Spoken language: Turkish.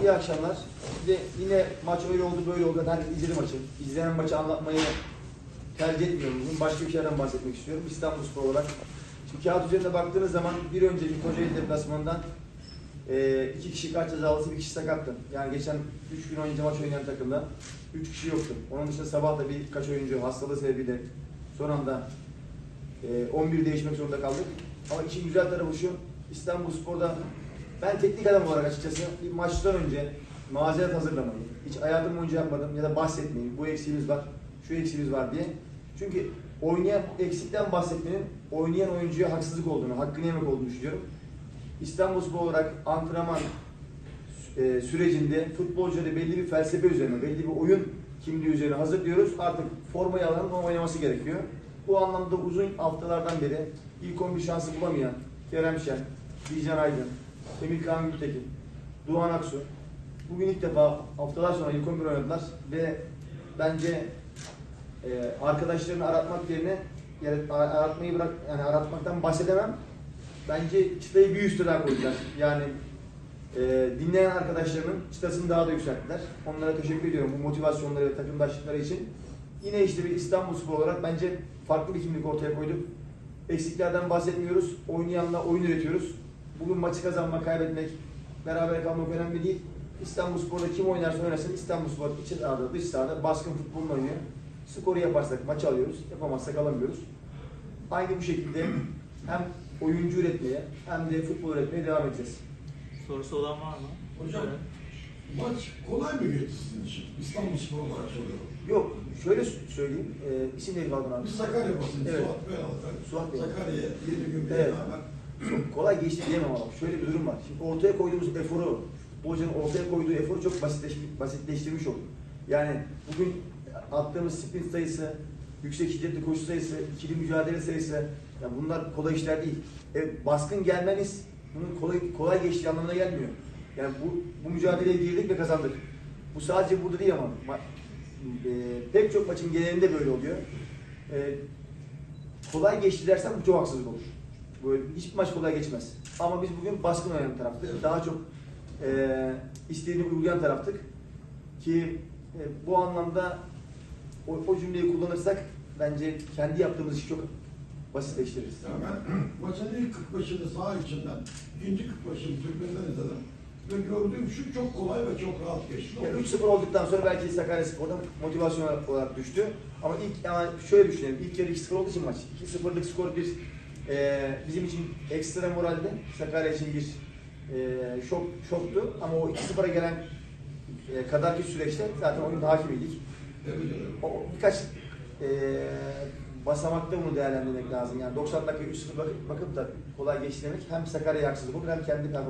iyi akşamlar. De yine maç öyle oldu böyle oldu. Ben izledim maçı. İzlenen maçı anlatmayı tercih etmiyorum bugün. Başka bir şeyden bahsetmek istiyorum. İstanbul Spor olarak. Şimdi kağıt üzerinde baktığınız zaman bir önceki Kocaeli deplasmanından e, iki kişi kaç cezalısı bir kişi sakattı. Yani geçen üç gün önce maç oynayan takımda üç kişi yoktu. Onun dışında sabah da birkaç oyuncu hastalığı sebebiyle son anda e, 11 değişmek zorunda kaldık. Ama işin güzel tarafı şu, İstanbul Spor'da ben teknik adam olarak açıkçası bir maçtan önce mazeret hazırlamayı, hiç hayatım boyunca yapmadım ya da bahsetmeyi, bu eksiğimiz var, şu eksiğimiz var diye. Çünkü oynayan eksikten bahsetmenin oynayan oyuncuya haksızlık olduğunu, hakkını yemek olduğunu düşünüyorum. İstanbul Spor olarak antrenman e, sürecinde futbolcuları belli bir felsefe üzerine, belli bir oyun kimliği üzerine hazırlıyoruz. Artık formayı alanın oynaması gerekiyor. Bu anlamda uzun haftalardan beri ilk 11 şansı bulamayan Kerem Şen, Dijan Aydın, Emir Kaan Gültekin, Doğan Aksu bugün ilk defa haftalar sonra ilk 11 oynadılar ve bence e, arkadaşlarını aratmak yerine yani aratmayı bırak yani aratmaktan bahsedemem. Bence çıtayı bir üste daha koydular. Yani e, dinleyen arkadaşlarımın çıtasını daha da yükselttiler. Onlara teşekkür ediyorum bu motivasyonları ve takımdaşlıkları için. Yine işte bir İstanbul Spor olarak bence farklı bir kimlik ortaya koyduk. Eksiklerden bahsetmiyoruz. Oynayanla oyun üretiyoruz. Bugün maçı kazanmak, kaybetmek, beraber kalmak önemli değil. İstanbul Spor'da kim oynarsa oynasın İstanbul Spor içi sahada, dış sahada baskın futbolunu oynuyor. Skoru yaparsak maçı alıyoruz, yapamazsak alamıyoruz. Aynı bu şekilde hem oyuncu üretmeye hem de futbol üretmeye devam edeceğiz. Sorusu olan var mı? Hocam, Evet. maç kolay mı geçti sizin için? İstanbul Spor olarak soruyorum. Yok, şöyle söyleyeyim. E, isim neydi abi? Biz Sakarya basını, Evet. Suat Bey aldık. Suat Bey. Sakarya'ya 7 gün Evet. beraber. Çok kolay geçti diyemem ama şöyle bir durum var. Şimdi ortaya koyduğumuz eforu, hocanın ortaya koyduğu eforu çok basitleş, basitleştirmiş olduk. Yani bugün attığımız sprint sayısı, yüksek şiddetli koşu sayısı, ikili mücadele sayısı, ya bunlar kolay işler değil. Evet, baskın gelmeniz bunun kolay, kolay geçtiği anlamına gelmiyor. Yani bu, bu mücadeleye girdik ve kazandık. Bu sadece burada değil ama ma- e, pek çok maçın genelinde böyle oluyor. E, kolay geçti dersem bu çok haksızlık olur. Böyle hiçbir maç kolay geçmez. Ama biz bugün baskın oynayan taraftık. Daha çok e, istediğini uygulayan taraftık. Ki e, bu anlamda o, o cümleyi kullanırsak bence kendi yaptığımız işi çok basitleştiririz. Yani ben maçın ilk 45'ini sağ içinden, ikinci 45'ini tribünden izledim. Ve gördüğüm şu çok kolay ve çok rahat geçti. Yani 3-0 olduktan sonra belki Sakarya Spor'dan motivasyon olarak düştü. Ama ilk ama şöyle düşünelim. İlk yarı 2-0 olduğu için maç. 2-0'lık skor bir e, bizim için ekstra moralde. Sakarya için bir e, şok şoktu. Ama o 2-0'a gelen e, kadarki süreçte zaten oyunda hakimiydik. O, birkaç e, basamakta bunu değerlendirmek lazım. Yani 90 dakika 3-0 bakıp, bakıp da kolay geçti demek hem Sakarya'ya haksızlık olur hem kendi performansına